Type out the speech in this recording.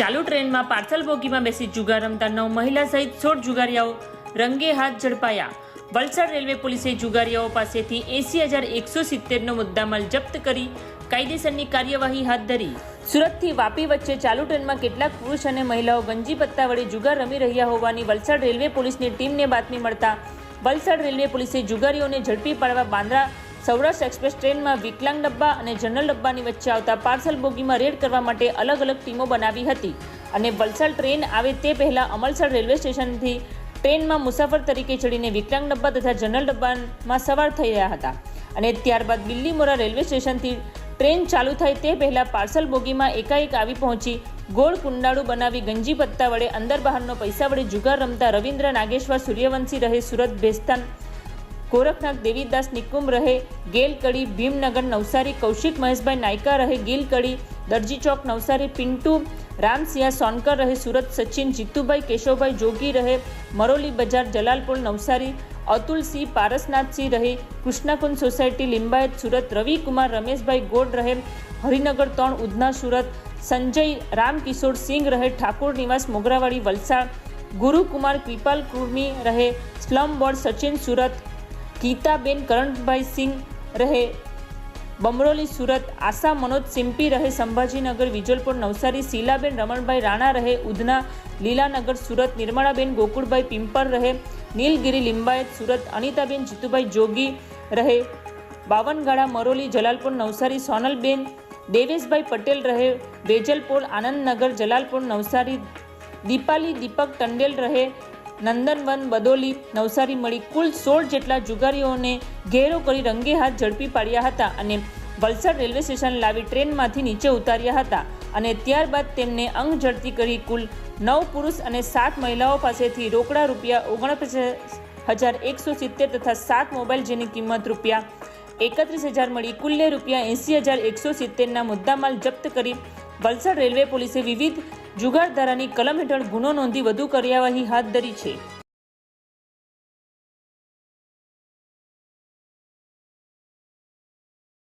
ચાલુ ટ્રેનમાં પાર્સલ બોગીમાં બેસી જુગાર રમતા નવ મહિલા સહિત સોળ જુગારિયાઓ રંગે હાથ ઝડપાયા. વલસાડ રેલવે પોલીસે જુગારિયાઓ પાસેથી એસી હજાર એકસો સિત્તેરનો મુદ્દામાલ જપ્ત કરી કાયદેસરની કાર્યવાહી હાથ ધરી. સુરતથી વાપી વચ્ચે ચાલુ ટ્રેનમાં કેટલાક પુરુષ અને મહિલાઓ ગંજી પત્તા વડે જુગાર રમી રહ્યા હોવાની વલસાડ રેલવે પોલીસની ટીમને બાતમી મળતા વલસાડ રેલવે પોલીસે જુગારીઓને ઝડપી પાડવા બાંદ્રા સૌરાષ્ટ્ર એક્સપ્રેસ ટ્રેનમાં વિકલાંગ ડબ્બા અને જનરલ ડબ્બાની વચ્ચે આવતા પાર્સલ બોગીમાં રેડ કરવા માટે અલગ અલગ ટીમો બનાવી હતી. અને વલસાડ ટ્રેન આવે તે પહેલાં અમલસાડ રેલવે સ્ટેશનથી ટ્રેનમાં મુસાફર તરીકે ચડીને વિકલાંગ ડબ્બા તથા જનરલ ડબ્બામાં સવાર થઈ રહ્યા હતા. અને ત્યારબાદ બિલ્લીમોરા રેલવે સ્ટેશનથી ટ્રેન ચાલુ થાય તે પહેલાં પાર્સલ બોગીમાં એકાએક આવી પહોંચી ગોળ કુંડાળું બનાવી ગંજી પત્તા વડે અંદર બહારનો પૈસા વડે જુગાર રમતા રવિન્દ્ર નાગેશ્વર સૂર્યવંશી રહે સુરત ભેસ્તાન ગોરખનાથ દેવીદાસ નિકુમ રહે ગેલકડી ભીમનગર, નવસારી, કૌશિક મહેશભાઈ નાયકા રહે ગીલકડી દરજી ચોક, નવસારી, પિન્ટુ, રામસિંહ સોનકર રહે, સુરત સચિન, જીતુભાઈ કેશવભાઈ જોગી રહે, મરોલી બજાર, જલાલપુર, નવસારી અતુલસિંહ પારસનાથસિંહ રહે, કૃષ્ણકુંજ સોસાયટી, લિંબાયત, સુરત, રવિકુમાર, રમેશભાઈ ગોડ રહે, હરિનગર ત્રણ, ઉધના, સુરત, સંજય, રામકિશોર સિંઘ રહે, ઠાકોર, નિવાસ, મોગરાવાડી, વલસાડ, ગુરુકુમાર, કૃપાલ કુર્મી રહે, સ્લમ બોર્ડ, સચિન, સુરત ગીતાબેન કરણભાઈ સિંહ રહે. બમરોલી સુરત, આશા મનોજ સિમ્પી રહે. સંભાજીનગર, વિજલપુર, નવસારી, શીલાબેન રમણભાઈ રાણા રહે. ઉધના, લીલાનગર, સુરત, નિર્મળાબેન ગોકુળભાઈ પિંપર રહે. નીલગિરી, લિંબાયત, સુરત, અનિતાબેન જીતુભાઈ જોગી રહે. બાવનગાળા, મરોલી, જલાલપુર, નવસારી, સોનલબેન, દેવેશભાઈ પટેલ રહે. વેજલપોર, આનંદનગર, જલાલપુર, નવસારી, દીપાલી, દીપક ટંડેલ રહે. નંદનવન, બદોલી, નવસારી મળી કુલ સોળ જેટલા જુગારીઓને ઘેરો કરી રંગે હાથ ઝડપી પાડ્યા હતા અને વલસાડ રેલવે સ્ટેશન લાવી ટ્રેનમાંથી નીચે ઉતાર્યા હતા. અને ત્યારબાદ તેમને અંગ ઝડતી કરી કુલ નવ પુરુષ અને સાત મહિલાઓ પાસેથી રોકડા રૂપિયા ઓગણપચાસ હજાર એકસો સિત્તેર તથા સાત મોબાઈલ જેની કિંમત રૂપિયા એકત્રીસ હજાર મળી કુલ્લે રૂપિયા એંસી હજાર એકસો સિત્તેરના મુદ્દામાલ જપ્ત કરી વલસાડ રેલવે પોલીસે વિવિધ જુગારધારાની કલમ હેઠળ ગુનો નોંધી વધુ કાર્યવાહી હાથ ધરી છે.